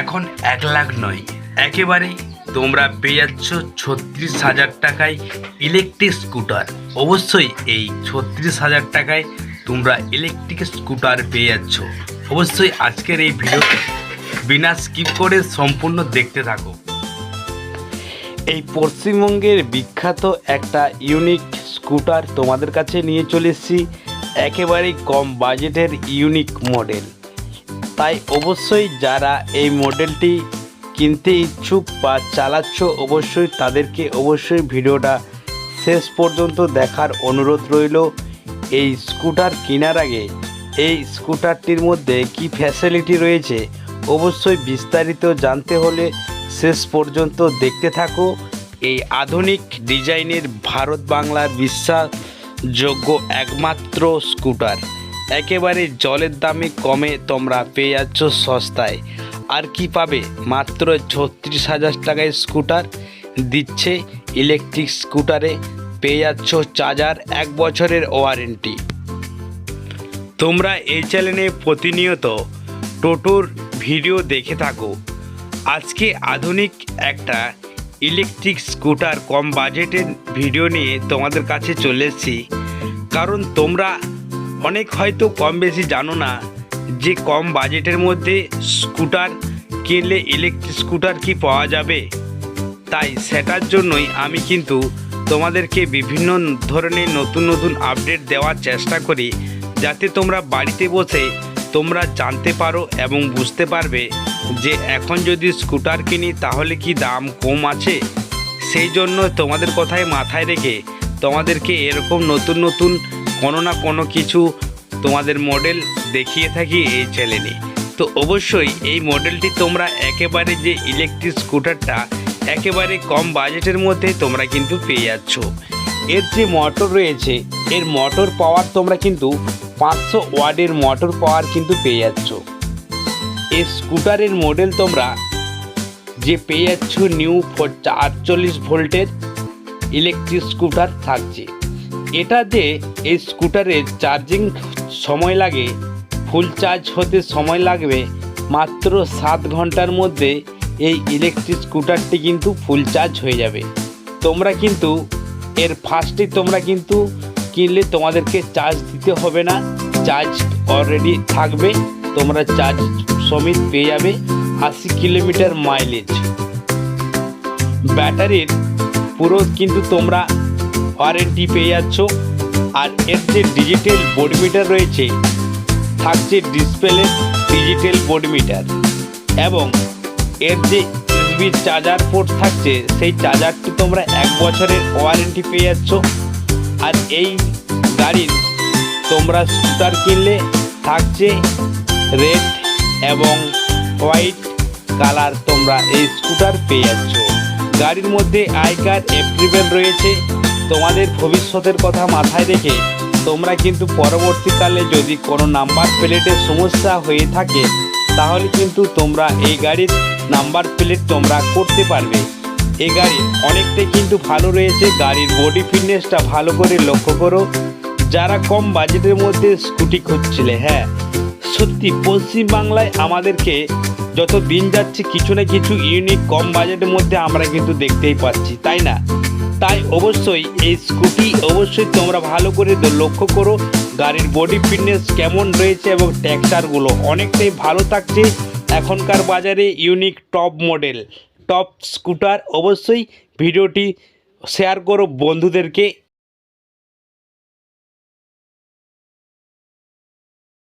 এখন এক লাখ নয়। একেবারে তোমরা পেয়ে যাচ্ছ ছত্রিশ হাজার টাকায় ইলেকট্রিক স্কুটার অবশ্যই এই ছত্রিশ হাজার টাকায় তোমরা ইলেকট্রিক স্কুটার পেয়ে যাচ্ছ অবশ্যই আজকের এই ভিডিওতে বিনা স্কিপ করে সম্পূর্ণ দেখতে থাকো। এই পশ্চিমবঙ্গের বিখ্যাত একটা ইউনিক স্কুটার তোমাদের কাছে নিয়ে চলে এসেছি। একেবারেই কম বাজেটের ইউনিক মডেল তাই অবশ্যই যারা এই মডেলটি কিনতে ইচ্ছুক বা চালাচ্ছ, অবশ্যই তাদেরকে অবশ্যই ভিডিওটা শেষ পর্যন্ত দেখার অনুরোধ রইল। এই স্কুটার কেনার আগে, এই স্কুটারটির মধ্যে কি ফ্যাসিলিটি রয়েছে, অবশ্যই বিস্তারিত জানতে হলে শেষ পর্যন্ত দেখতে থাকো। এই আধুনিক ডিজাইনের ভারত বাংলার বিশ্বাসযোগ্য একমাত্র স্কুটার। একেবারে জলের দামে কমে তোমরা পেয়ে যাচ্ছ সস্তায়। আর কি পাবে? মাত্র ছত্রিশ হাজার টাকায় স্কুটার দিচ্ছে ইলেকট্রিক স্কুটারে। পেয়ে যাচ্ছ চার্জার, এক বছরের ওয়ারেন্টি। তোমরা এই চ্যানেলে প্রতিনিয়ত টোটোর ভিডিও দেখে থাকো। আজকে আধুনিক একটা ইলেকট্রিক স্কুটার কম বাজেটের ভিডিও নিয়ে তোমাদের কাছে চলে এসেছি। কারণ তোমরা অনেক হয়তো কম বেশি জানো না যে কম বাজেটের মধ্যে স্কুটার কিনলে ইলেকট্রিক স্কুটার কি পাওয়া যাবে? তাই সেটার জন্যই আমি কিন্তু তোমাদেরকে বিভিন্ন ধরনের নতুন নতুন আপডেট দেওয়ার চেষ্টা করি, যাতে তোমরা বাড়িতে বসে তোমরা জানতে পারো এবং বুঝতে পারবে যে এখন যদি স্কুটার কিনি তাহলে কি দাম কম আছে? সেই জন্য তোমাদের কথায় মাথায় রেখে তোমাদেরকে এরকম নতুন নতুন কোনো না কোনো কিছু তোমাদের মডেল দেখিয়ে থাকি এই চ্যানেলে তো অবশ্যই এই মডেলটি তোমরা একেবারে যে ইলেকট্রিক স্কুটারটা একেবারে কম বাজেটের মধ্যে তোমরা কিন্তু পেয়ে যাচ্ছ। এর যে মোটর রয়েছে, এর মোটর পাওয়ার তোমরা কিন্তু পাঁচশো ওয়ার্ডের মোটর পাওয়ার কিন্তু পেয়ে যাচ্ছ। এই স্কুটারের মডেল তোমরা যে পেয়ে যাচ্ছ নিউ আটচল্লিশ ভোল্টের ইলেকট্রিক স্কুটার থাকছে। এটা যে এই স্কুটারের চার্জিং সময় লাগে ফুল চার্জ হতে সময় লাগবে, মাত্র সাত ঘণ্টার মধ্যে এই ইলেকট্রিক স্কুটারটি কিন্তু ফুল চার্জ হয়ে যাবে। তোমরা কিন্তু এর ফার্স্টে তোমরা কিন্তু কিনলে তোমাদেরকে চার্জ দিতে হবে না চার্জ অলরেডি থাকবে, তোমরা চার্জ সমেত পেয়ে যাবে আশি কিলোমিটার মাইলেজ ব্যাটারির পুরো কিন্তু তোমরা ওয়ারেন্টি পেয়ে যাচ্ছ। আর এর যে ডিজিটাল বোর্ড মিটার রয়েছে থাকছে ডিসপ্লে ডিজিটাল বোর্ড মিটার এবং এর যে ইউএসবি চার্জার পোর্ট থাকছে, সেই চার্জারটি তোমরা এক বছরের ওয়ারেন্টি পেয়ে যাচ্ছ। আর এই গাড়ির তোমরা স্কুটার কিনলে থাকছে রেড এবং হোয়াইট কালার তোমরা এই স্কুটার পেয়ে যাচ্ছ। গাড়ির মধ্যে আই কার্ড অ্যাপ্রিভেল রয়েছে। তোমাদের ভবিষ্যতের কথা মাথায় রেখে তোমরা কিন্তু পরবর্তীকালে যদি কোনো নাম্বার প্লেটের সমস্যা হয়ে থাকে, তাহলে কিন্তু তোমরা এই গাড়ির নাম্বার প্লেট তোমরা করতে পারবে। এই গাড়ি অনেকটাই কিন্তু ভালো রয়েছে, গাড়ির বডি ফিটনেসটা ভালো করে লক্ষ্য করো। যারা কম বাজেটের মধ্যে স্কুটি খুঁজছিলে হ্যাঁ সত্যি পশ্চিমবাংলায় আমাদেরকে যত দিন যাচ্ছে, কিছু না কিছু ইউনিক কম বাজেটের মধ্যে আমরা কিন্তু দেখতেই পাচ্ছি, তাই না? তাই অবশ্যই এই স্কুটি অবশ্যই তোমরা ভালো করে লক্ষ্য করো, গাড়ির বডি ফিটনেস কেমন রয়েছে এবং ট্যাক্সারগুলো অনেকটাই ভালো থাকছে এখনকার বাজারে unique top model top scooter অবশ্যই ভিডিওটি শেয়ার করো বন্ধুদেরকে।